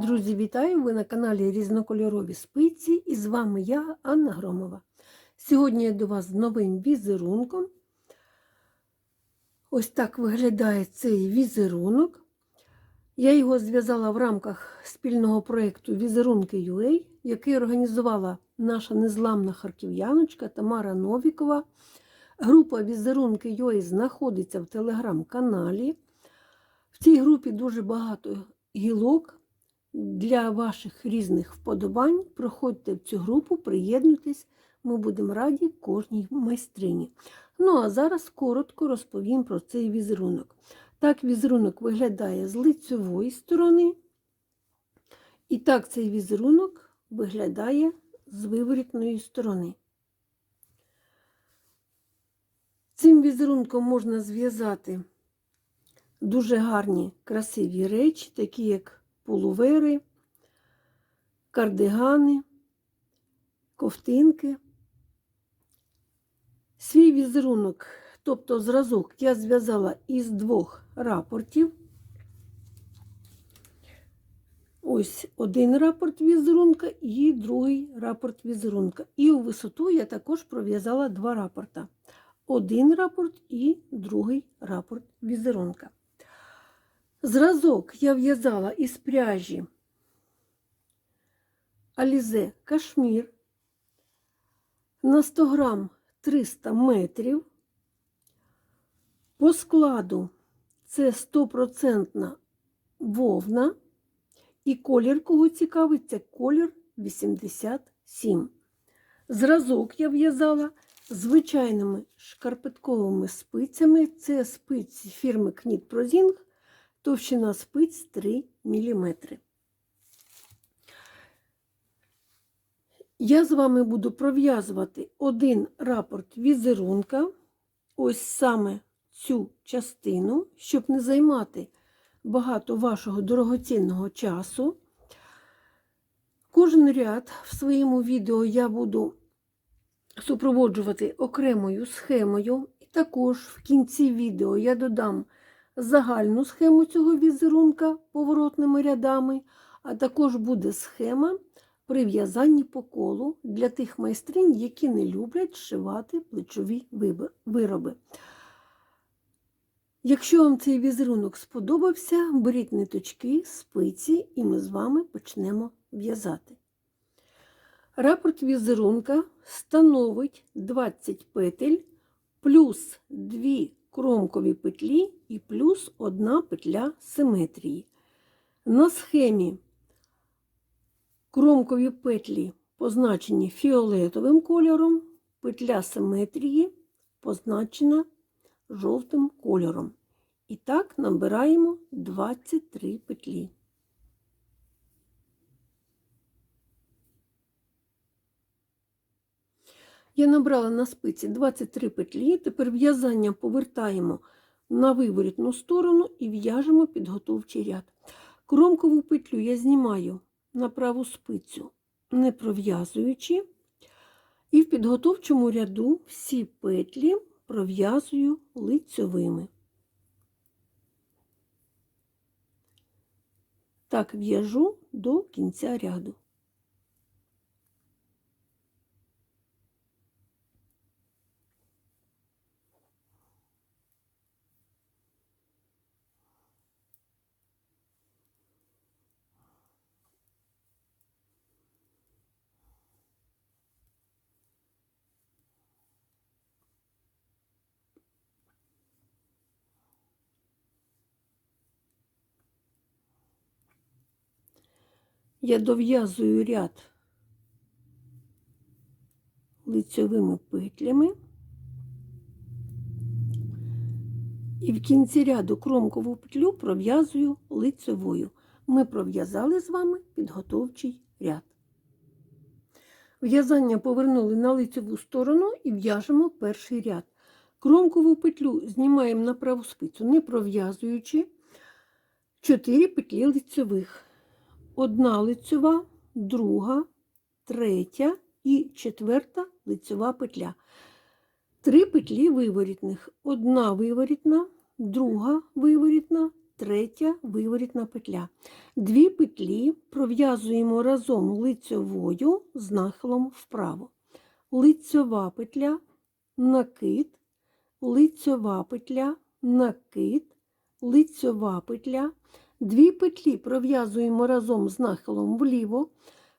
Друзі, вітаю! Ви на каналі Різнокольорові спиці і з вами я, Анна Громова. Сьогодні я до вас з новим візерунком. Ось так виглядає цей візерунок. Я його зв'язала в рамках спільного проєкту Візерунки UA, який організувала наша незламна харків'яночка Тамара Новікова. Група Візерунки UA знаходиться в телеграм-каналі. В цій групі дуже багато гілок для ваших різних вподобань. Проходьте в цю групу, приєднуйтесь, ми будемо раді кожній майстрині. Ну, а зараз коротко розповім про цей візерунок. Так, візерунок виглядає з лицьової сторони. І так цей візерунок виглядає з виворітної сторони. Цим візерунком можна зв'язати дуже гарні красиві речі, такі як пуловери, кардигани, ковтинки. Свій візерунок, тобто зразок, я зв'язала із двох рапортів. Ось один рапорт візерунка і другий рапорт візерунка. І у висоту я також пров'язала два рапорта. Один рапорт і другий рапорт візерунка. Зразок я в'язала із пряжі Алізе Кашмір на 100 грам 300 метрів. По складу це 100% вовна, і колір, кого цікавить, це колір 87. Зразок я в'язала звичайними шкарпетковими спицями. Це спиці фірми Кніт Прозінг товщина спиць 3 мм. Я з вами буду пров'язувати один рапорт візерунка, ось саме цю частину, щоб не займати багато вашого дорогоцінного часу. Кожен ряд в своєму відео я буду супроводжувати окремою схемою, і також в кінці відео я додам загальну схему цього візерунка поворотними рядами, а також буде схема при в'язанні по колу для тих майстринь, які не люблять шивати плечові вироби. Якщо вам цей візерунок сподобався, беріть ниточки, спиці, і ми з вами почнемо в'язати. Рапорт візерунка становить 20 петель плюс 2 кромкові петлі і плюс одна петля симетрії. На схемі кромкові петлі позначені фіолетовим кольором, петля симетрії позначена жовтим кольором. І так набираємо 23 петлі. Я набрала на спиці 23 петлі, тепер в'язання повертаємо на виворітну сторону і в'яжемо підготовчий ряд. Кромкову петлю я знімаю на праву спицю, не пров'язуючи, і в підготовчому ряду всі петлі пров'язую лицьовими. Так в'яжу до кінця ряду. Я дов'язую ряд лицьовими петлями і в кінці ряду кромкову петлю пров'язую лицевою. Ми пров'язали з вами підготовчий ряд. В'язання повернули на лицеву сторону і в'яжемо перший ряд. Кромкову петлю знімаємо на праву спицю, не пров'язуючи 4 петлі лицевих одна лицьова, друга, третя і четверта лицьова петля. Три петлі виворітних. Одна виворітна, друга виворітна, третя виворітна петля. Дві петлі пров'язуємо разом лицьовою з нахилом вправо. Лицьова петля, накид, лицьова петля, накид, лицьова петля. Дві петлі пров'язуємо разом з нахилом вліво.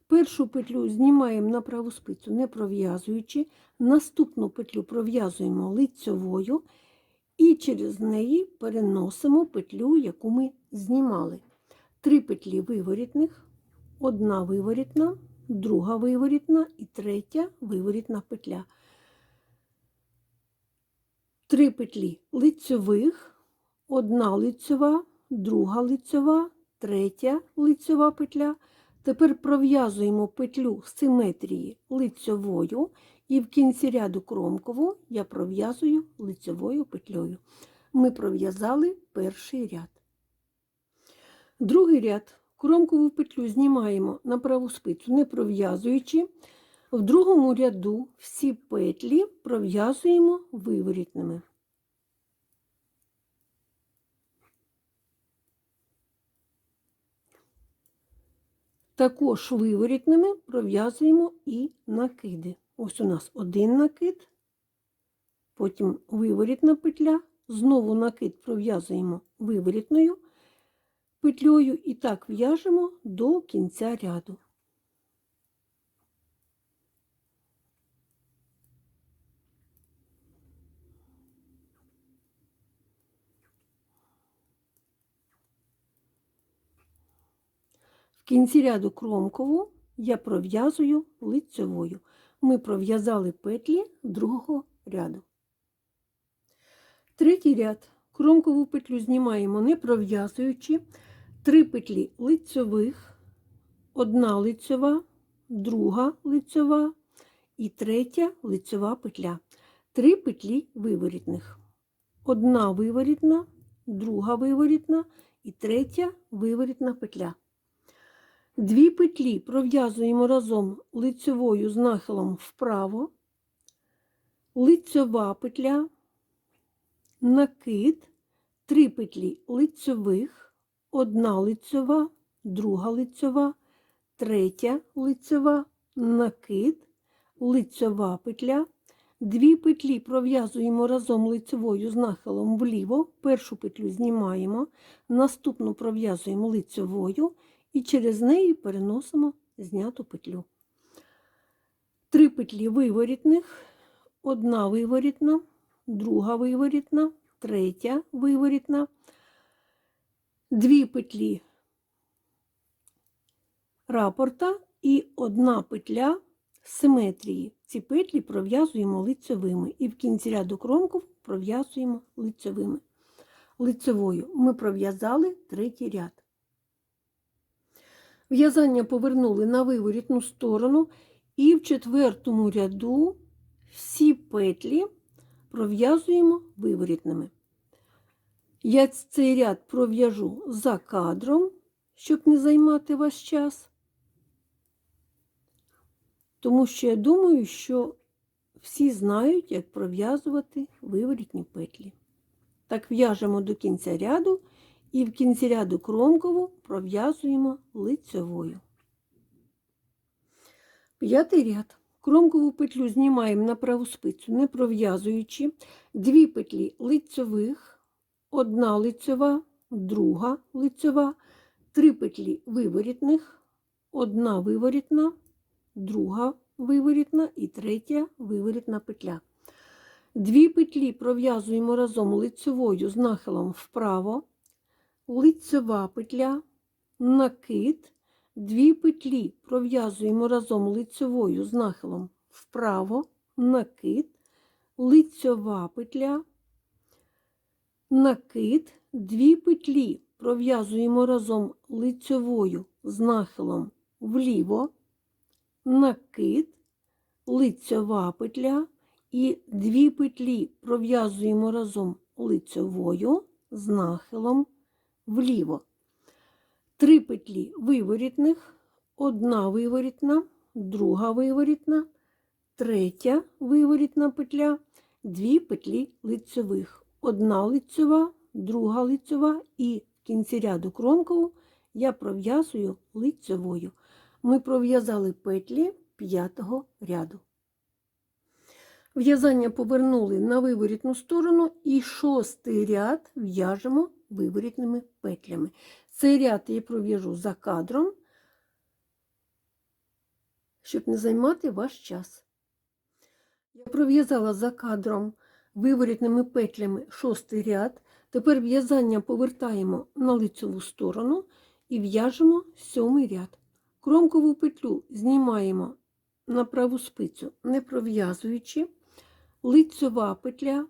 Першу петлю знімаємо на праву спицю, не пров'язуючи. Наступну петлю пров'язуємо лицьовою і через неї переносимо петлю, яку ми знімали. Три петлі виворітних, одна виворітна, друга виворітна і третя виворітна петля. Три петлі лицьових, одна лицьова, друга лицьова, третя лицьова петля. Тепер пров'язуємо петлю симетрії лицьовою і в кінці ряду кромкову я пров'язую лицьовою петлею. Ми пров'язали перший ряд. Другий ряд кромкову петлю знімаємо на праву спицю, не пров'язуючи. В другому ряду всі петлі пров'язуємо виворітними. Також виворітними пров'язуємо і накиди. Ось у нас один накид, потім виворітна петля, знову накид пров'язуємо виворітною петлею і так в'яжемо до кінця ряду. Кінці ряду кромкову я пров'язую лицьовою. Ми пров'язали петлі другого ряду. Третій ряд кромкову петлю знімаємо не пров'язуючи. Три петлі лицьових, одна лицьова, друга лицьова і третя лицьова петля. Три петлі виворітних. Одна виворітна, друга виворітна і третя виворітна петля. Дві петлі пров'язуємо разом лицьовою з нахилом вправо, лицьова петля, накид, три петлі лицьових, одна лицьова, друга лицьова, третя лицьова, накид, лицьова петля. Дві петлі пров'язуємо разом лицьовою з нахилом вліво, першу петлю знімаємо, наступну пров'язуємо лицьовою і через неї переносимо зняту петлю. Три петлі виворітних, одна виворітна, друга виворітна, третя виворітна, дві петлі рапорта і одна петля симетрії. Ці петлі пров'язуємо лицьовими і в кінці ряду кромку пров'язуємо лицьовими. Лицевою ми пров'язали третій ряд. В'язання повернули на виворітну сторону, і в четвертому ряду всі петлі пров'язуємо виворітними. Я цей ряд пров'яжу за кадром, щоб не займати ваш час, тому що я думаю, що всі знають, як пров'язувати виворітні петлі. Так в'яжемо до кінця ряду і в кінці ряду кромкову пров'язуємо лицьовою. П'ятий ряд. Кромкову петлю знімаємо на праву спицю, не пров'язуючи дві петлі лицьових, одна лицьова, друга лицьова, три петлі виворітних, одна виворітна, друга виворітна і третя виворітна петля. Дві петлі пров'язуємо разом лицьовою з нахилом вправо, лицьова петля, накид, дві петлі пров'язуємо разом лицьовою з нахилом вправо, накид, лицьова петля, накид, дві петлі пров'язуємо разом лицьовою з нахилом вліво, накид, лицьова петля і дві петлі пров'язуємо разом лицьовою з нахилом вліво. Три петлі виворітних, одна виворітна, друга виворітна, третя виворітна петля, дві петлі лицьових. Одна лицьова, друга лицьова і в кінці ряду кромкову я пров'язую лицьовою. Ми пров'язали петлі п'ятого ряду. В'язання повернули на виворітну сторону і шостий ряд в'яжемо виворітними петлями. Цей ряд я пров'яжу за кадром, щоб не займати ваш час. Я пров'язала за кадром виворітними петлями шостий ряд. Тепер в'язання повертаємо на лицеву сторону і в'яжемо сьомий ряд. Кромкову петлю знімаємо на праву спицю, не пров'язуючи, лицьова петля,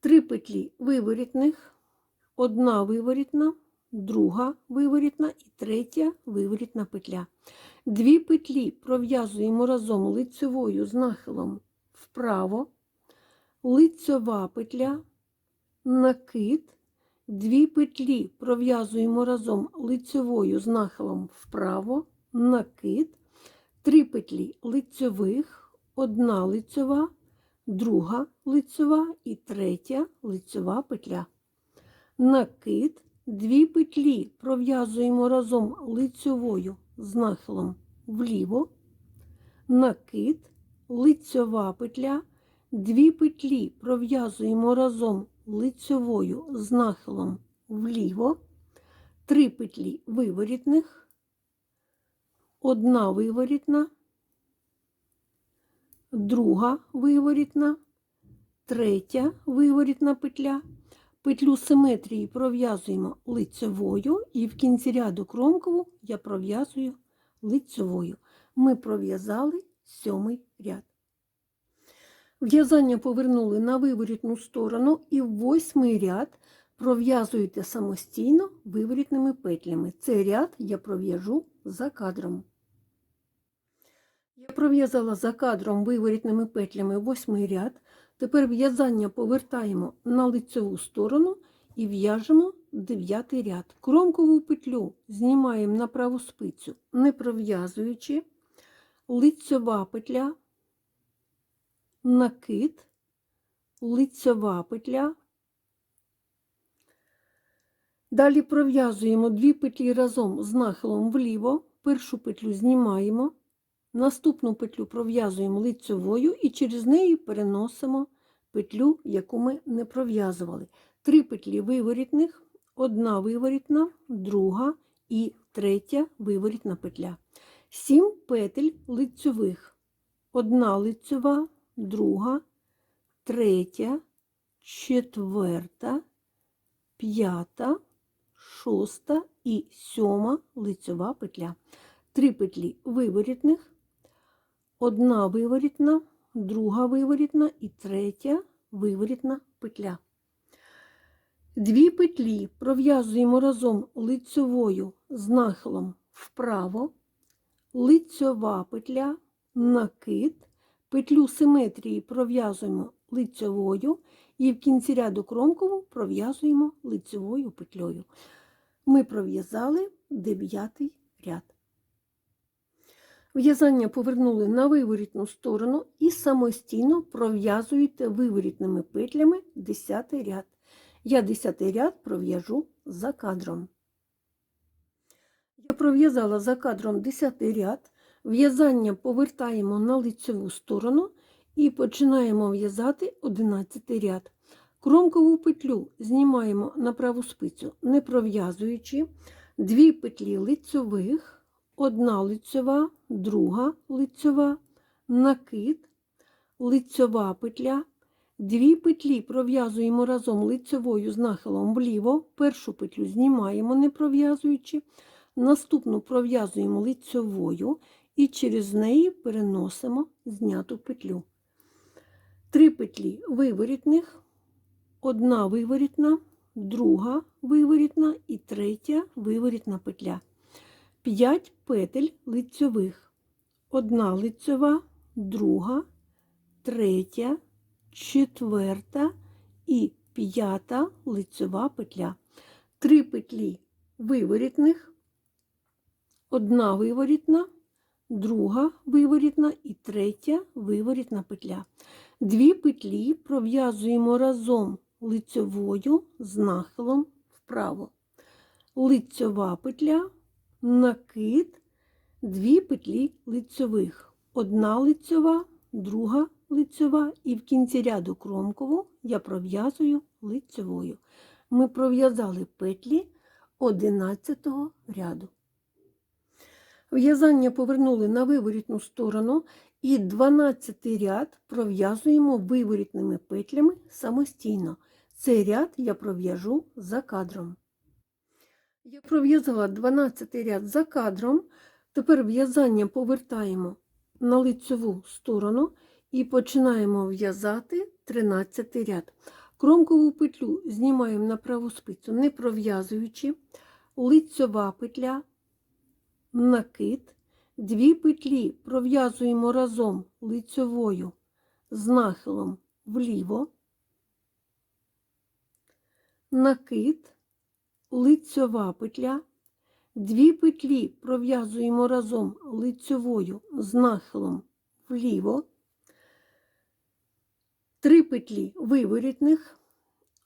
три петлі виворітних, одна виворітна, друга виворітна і третя виворітна петля. Дві петлі пров'язуємо разом лицьовою з нахилом вправо, лицьова петля, накид, дві петлі пров'язуємо разом лицьовою з нахилом вправо, накид, три петлі лицьових, одна лицьова, друга лицьова і третя лицьова петля. Накид, дві петлі пров'язуємо разом лицьовою з нахилом вліво, накид, лицьова петля, дві петлі пров'язуємо разом лицьовою з нахилом вліво, три петлі виворітних, одна виворітна, друга виворітна, третя виворітна петля. Петлю симетрії пров'язуємо лицьовою і в кінці ряду кромкову я пров'язую лицьовою. Ми пров'язали сьомий ряд. В'язання повернули на виворітну сторону і в восьмий ряд пров'язуєте самостійно виворітними петлями. Цей ряд я пров'яжу за кадром. Я пров'язала за кадром виворітними петлями восьмий ряд. Тепер в'язання повертаємо на лицеву сторону і в'яжемо дев'ятий ряд. Кромкову петлю знімаємо на праву спицю, не пров'язуючи, лицьова петля, накид, лицьова петля. Далі пров'язуємо дві петлі разом з нахилом вліво, першу петлю знімаємо, наступну петлю пров'язуємо лицьовою і через неї переносимо петлю, яку ми не пров'язували. Три петлі виворітних, одна виворітна, друга і третя виворітна петля. Сім петель лицьових. Одна лицьова, друга, третя, четверта, п'ята, шоста і сьома лицьова петля. Три петлі виворітних, одна виворітна, друга виворітна і третя виворітна петля. Дві петлі пров'язуємо разом лицьовою з нахилом вправо, лицьова петля, накид, петлю симетрії пров'язуємо лицьовою і в кінці ряду кромкову пров'язуємо лицьовою петлею. Ми пров'язали дев'ятий ряд. В'язання повернули на виворітну сторону і самостійно пров'язуєте виворітними петлями 10 ряд. Я 10 ряд пров'яжу за кадром. Я пров'язала за кадром 10 ряд. В'язання повертаємо на лицеву сторону і починаємо в'язати 11 ряд. Кромкову петлю знімаємо на праву спицю, не пров'язуючи, дві петлі лицьових, одна лицьова, друга лицьова, накид, лицьова петля, дві петлі пров'язуємо разом лицьовою з нахилом вліво, першу петлю знімаємо, не пров'язуючи, наступну пров'язуємо лицьовою і через неї переносимо зняту петлю. Три петлі виворітних, одна виворітна, друга виворітна і третя виворітна петля. 5 петель лицьових. Одна лицьова, друга, третя, четверта і п'ята лицьова петля. Три петлі виворітних, одна виворітна, друга виворітна і третя виворітна петля. Дві петлі пров'язуємо разом лицьовою з нахилом вправо. лицьова петля, накид, дві петлі лицьових. Одна лицьова, друга лицьова і в кінці ряду кромкову я пров'язую лицьовою. Ми пров'язали петлі 11 ряду. В'язання повернули на виворітну сторону і 12 ряд пров'язуємо виворітними петлями самостійно. Цей ряд я пров'яжу за кадром. Я пров'язала 12 ряд за кадром. Тепер в'язання повертаємо на лицьову сторону і починаємо в'язати 13 ряд. Кромкову петлю знімаємо на праву спицю, не пров'язуючи, лицьова петля, накид, дві петлі пров'язуємо разом лицьовою з нахилом вліво, накид, лицьова петля, дві петлі пров'язуємо разом лицьовою з нахилом вліво, три петлі виворітних,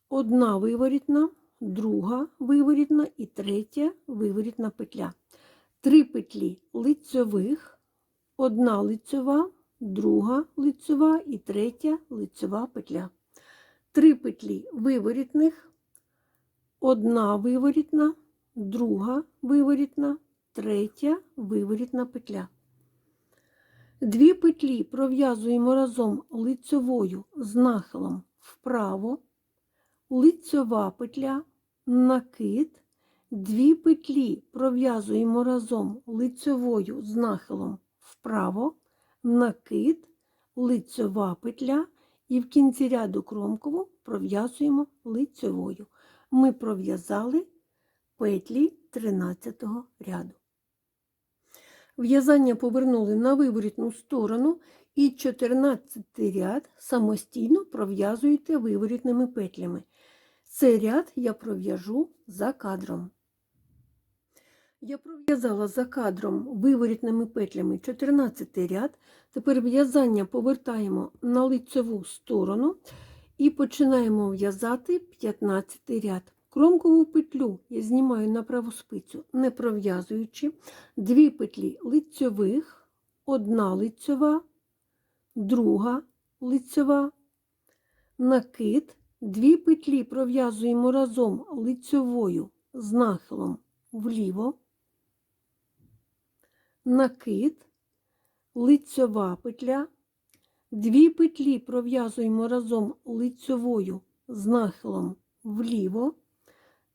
одна виворітна, друга виворітна і третя виворітна петля. Три петлі лицьових, одна лицьова, друга лицьова і третя лицьова петля. Три петлі виворітних, одна виворітна, друга виворітна, третя виворітна петля. Дві петлі пров'язуємо разом лицьовою з нахилом вправо, лицьова петля, накид, дві петлі пров'язуємо разом лицьовою з нахилом вправо, накид, лицьова петля і в кінці ряду кромкову пров'язуємо лицьовою. Ми пров'язали петлі 13 ряду. В'язання повернули на виворітну сторону і 14 ряд самостійно пров'язуєте виворітними петлями. Цей ряд я пров'яжу за кадром. Я пров'язала за кадром виворітними петлями 14 ряд. Тепер в'язання повертаємо на лицеву сторону і починаємо в'язати 15 ряд. Кромкову петлю я знімаю на праву спицю, не пров'язуючи, дві петлі лицьових, одна лицьова, друга лицьова, накид, дві петлі пров'язуємо разом лицьовою з нахилом вліво, накид, лицьова петля, дві петлі пров'язуємо разом лицьовою з нахилом вліво,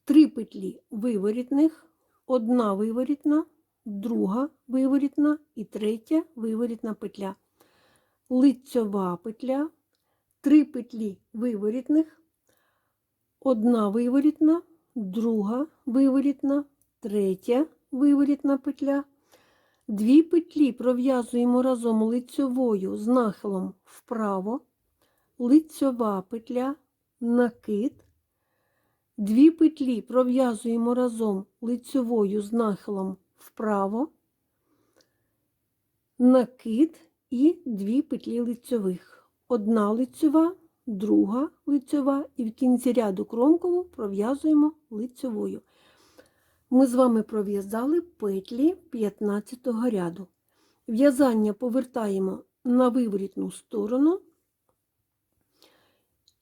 три петлі виворітних, одна виворітна, друга виворітна і третя виворітна петля. Лицьова петля, три петлі виворітних, одна виворітна, друга виворітна, третя виворітна петля. Дві петлі пров'язуємо разом лицьовою з нахилом вправо, лицьова петля, накид, Дві петлі пров'язуємо разом лицьовою з нахилом вправо, накид і дві петлі лицьових. Одна лицьова, друга лицьова і в кінці ряду кромкову пров'язуємо лицьовою. Ми з вами пров'язали петлі 15 ряду. В'язання повертаємо на виворітну сторону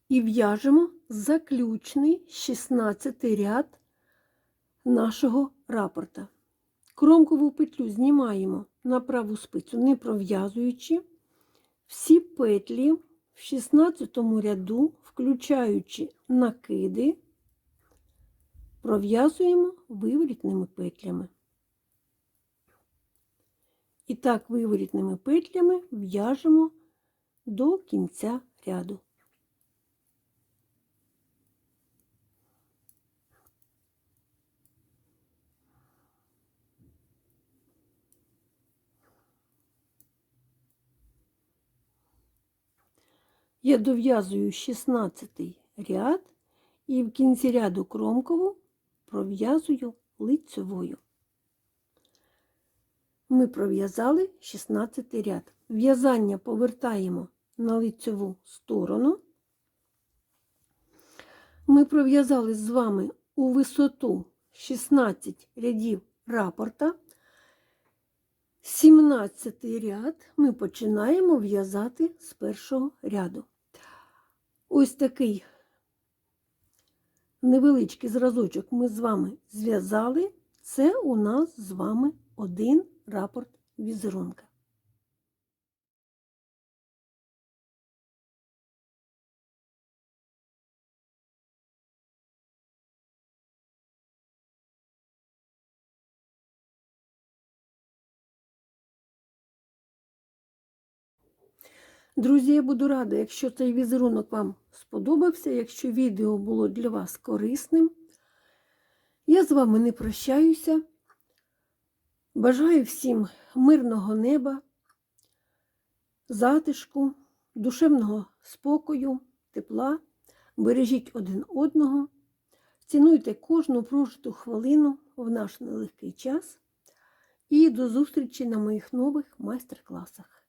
і в'яжемо заключний 16 ряд нашого рапорта. Кромкову петлю знімаємо на праву спицю, не пров'язуючи всі петлі в 16 ряду, включаючи накиди, пров'язуємо виворітними петлями. І так, виворітними петлями в'яжемо до кінця ряду. Я дов'язую 16 ряд і в кінці ряду кромкову пров'язую лицевою. Ми пров'язали 16 ряд. В'язання повертаємо на лицеву сторону. Ми пров'язали з вами у висоту 16 рядів рапорта. 17 ряд ми починаємо в'язати з першого ряду. Ось такий невеличкий зразочок ми з вами зв'язали. Це у нас з вами один рапорт візерунка. Друзі, я буду рада, якщо цей візерунок вам сподобався, якщо відео було для вас корисним. Я з вами не прощаюся. Бажаю всім мирного неба, затишку, душевного спокою, тепла. Бережіть один одного, цінуйте кожну прожиту хвилину в наш нелегкий час. І до зустрічі на моїх нових майстер-класах.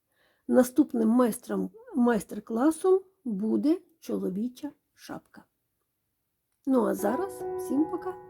Наступним майстром майстер-класом буде чоловіча шапка. Ну а зараз всім пока!